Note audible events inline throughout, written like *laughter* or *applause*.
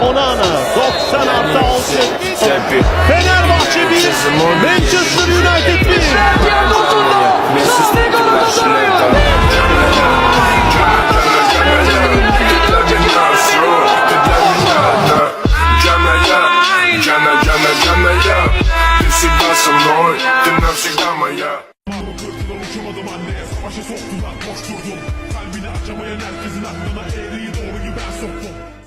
Onana 90 artı 6. Fenerbahçe 1, Manchester United 1. Uçamadım anneye savaşa soktular Boş durdum Kalbini açamayan herkesin aklına Eğriyi doğruyu ben soktum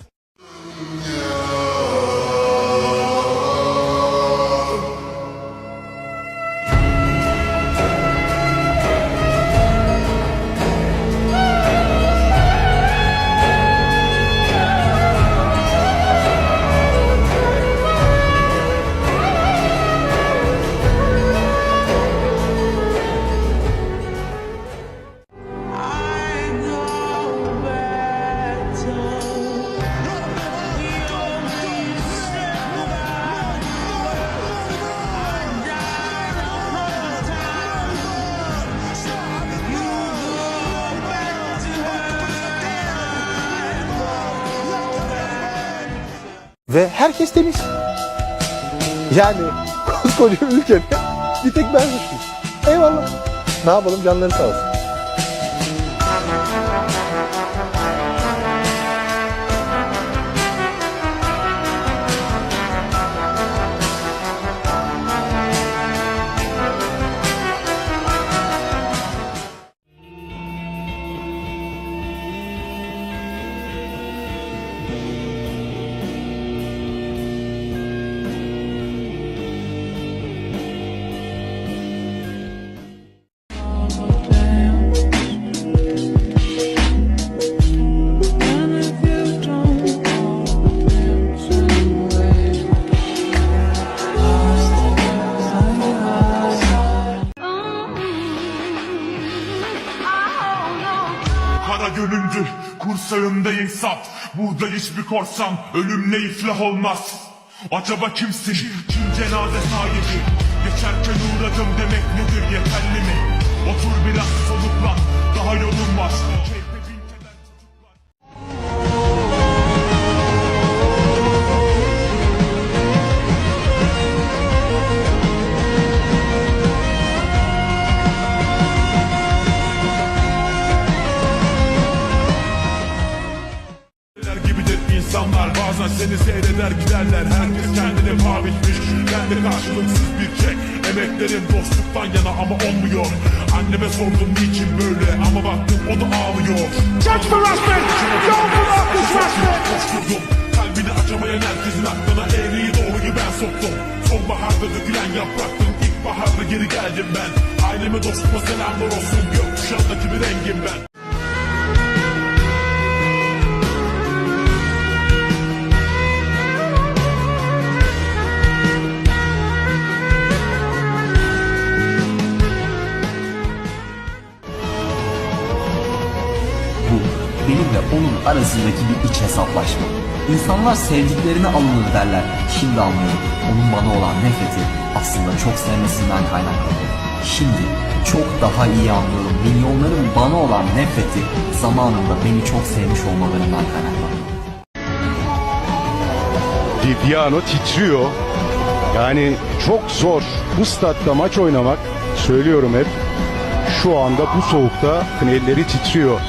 Ve herkes temiz. Yani *laughs* koskoca ülkede bir tek ben suçluyum. Eyvallah. Ne yapalım canları sağ olsun. Kara gönüldür, kursağında insaf Burada hiçbir korsan ölümle iflah olmaz Acaba kimsin? Kim cenaze sahibi? Geçerken uğradım demek nedir yeterli mi? Bazen seni seyreder giderler. Herkes kendine paha biçmiş kendi karşılıksız bir çek. Emeklerin dostluktan yana ama olmuyor. Anneme sordum niçin böyle? Ama baktım o da ağlıyor. Geç mi Rasmet? Yağmur atmış Rasmet Koşturdum kalbini açamayan herkesin aklına eğriyi doğruyu ben soktum. Sonbaharda dökülen yapraktım ilkbaharda geri geldim ben. Aileme dostuma selamlar olsun. Gökkuşağındaki bir rengim ben benimle onun arasındaki bir iç hesaplaşma. İnsanlar sevdiklerine alınır derler. Şimdi anlıyorum. Onun bana olan nefreti aslında çok sevmesinden kaynaklanıyor. Şimdi çok daha iyi anlıyorum. Milyonların bana olan nefreti zamanında beni çok sevmiş olmalarından kaynaklanıyor. Viviano titriyor. Yani çok zor bu statta maç oynamak. Söylüyorum hep. Şu anda bu soğukta elleri titriyor.